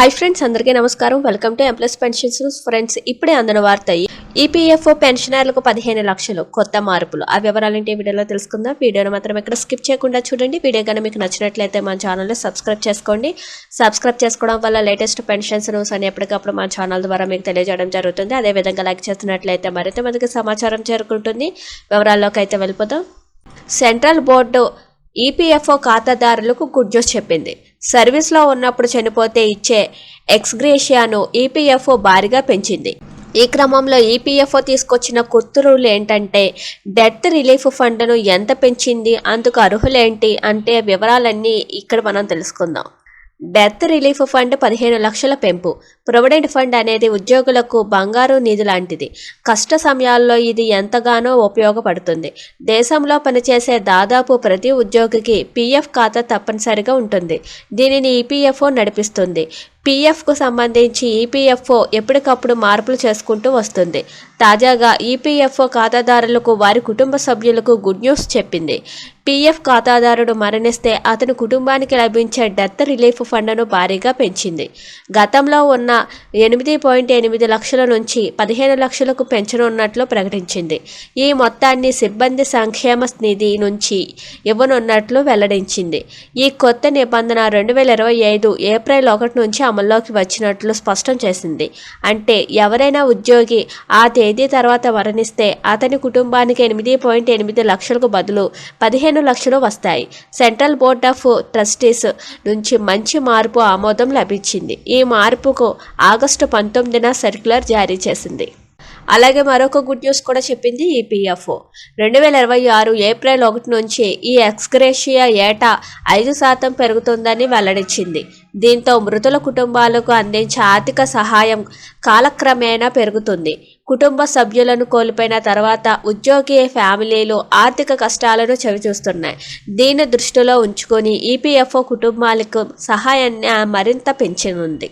Hi friends అందరికీ నమస్కారం. Welcome to ఎంప్లస్ pensions friends ఇప్పుడే అందిన వార్త ఈపీఎఫ్ఓ పెన్షనర్లకు పదిహేను లక్షలు కొత్త మార్పులు. ఆ వివరాలంటే ఏంటి వీడియోలో తెలుసుకుందాం. వీడియోను మాత్రం ఇక్కడ స్కిప్ చేయకుండా చూడండి. వీడియో కానీ మీకు నచ్చినట్లయితే మా ఛానల్ని సబ్స్క్రైబ్ చేసుకోండి. సబ్స్క్రైబ్ చేసుకోవడం వల్ల లేటెస్ట్ పెన్షన్స్ న్యూస్ అని ఎప్పటికప్పుడు మా ఛానల్ ద్వారా మీకు తెలియజేయడం జరుగుతుంది. అదేవిధంగా లైక్ చేస్తున్నట్లయితే మరింత మందికి సమాచారం చేరుకుంటుంది. వివరాల్లోకి అయితే వెళ్ళిపోదాం. సెంట్రల్ బోర్డు ఈపీఎఫ్ఓ ఖాతాదారులకు గుడ్ న్యూస్ చెప్పింది. సర్వీస్లో ఉన్నప్పుడు చనిపోతే ఇచ్చే ఎక్స్గ్రేషియాను ఈపీఎఫ్ఓ భారీగా పెంచింది. ఈ క్రమంలో ఈపీఎఫ్ఓ తీసుకొచ్చిన కొత్త రూల్ ఏంటంటే డెత్ రిలీఫ్ ఫండ్ను ఎంత పెంచింది అందుకు అర్హులేంటి అంటే వివరాలన్నీ ఇక్కడ మనం తెలుసుకుందాం. డెత్ రిలీఫ్ ఫండ్ పదిహేను లక్షల పెంపు. ప్రొవిడెంట్ ఫండ్ అనేది ఉద్యోగులకు బంగారు నిధి లాంటిది. కష్ట సమయాల్లో ఇది ఎంతగానో ఉపయోగపడుతుంది. దేశంలో పనిచేసే దాదాపు ప్రతి ఉద్యోగికి పీఎఫ్ ఖాతా తప్పనిసరిగా ఉంటుంది. దీనిని ఈపీఎఫ్ఓ నడిపిస్తుంది. పీఎఫ్కు సంబంధించి ఈపీఎఫ్ఓ ఎప్పటికప్పుడు మార్పులు చేసుకుంటూ వస్తుంది. తాజాగా ఈపీఎఫ్ఓ ఖాతాదారులకు వారి కుటుంబ సభ్యులకు గుడ్ న్యూస్ చెప్పింది. పీఎఫ్ ఖాతాదారుడు మరణిస్తే అతని కుటుంబానికి లభించే డెత్ రిలీఫ్ ఫండ్ను భారీగా పెంచింది. గతంలో ఉన్న ఎనిమిది పాయింట్ ఎనిమిది లక్షల నుంచి పదిహేను లక్షలకు పెంచనున్నట్లు ప్రకటించింది. ఈ మొత్తాన్ని సిబ్బంది సంక్షేమ నిధి నుంచి ఇవ్వనున్నట్లు వెల్లడించింది. ఈ కొత్త నిబంధన రెండు వేల ఇరవై ఐదు ఏప్రిల్ ఒకటి నుంచి అమల్లోకి వచ్చినట్లు స్పష్టం చేసింది. అంటే ఎవరైనా ఉద్యోగి ఆ తేదీ తర్వాత మరణిస్తే అతని కుటుంబానికి ఎనిమిది పాయింట్ ఎనిమిది లక్షలకు బదులు పదిహేను లక్షలు వస్తాయి. సెంట్రల్ బోర్డ్ ఆఫ్ ట్రస్టీస్ నుంచి మంచి మార్పు ఆమోదం లభించింది. ఈ మార్పుకు ఆగస్టు పంతొమ్మిదిన సర్క్యులర్ జారీ చేసింది. అలాగే మరొక గుడ్ న్యూస్ కూడా చెప్పింది ఈపీఎఫ్ఓ రెండు వేల ఇరవై ఆరు ఏప్రిల్ ఒకటి నుంచి ఈ ఎక్స్గ్రేషియా ఏటా ఐదు శాతం పెరుగుతుందని వెల్లడించింది. దీంతో మృతుల కుటుంబాలకు అందించే ఆర్థిక సహాయం కాలక్రమేణా పెరుగుతుంది. కుటుంబ సభ్యులను కోల్పోయిన తర్వాత ఉద్యోగి ఫ్యామిలీలు ఆర్థిక కష్టాలను చవిచూస్తున్నాయి. దీన్ని దృష్టిలో ఉంచుకొని ఈపీఎఫ్ఓ కుటుంబాలకు సహాయాన్ని మరింత పెంచనుంది.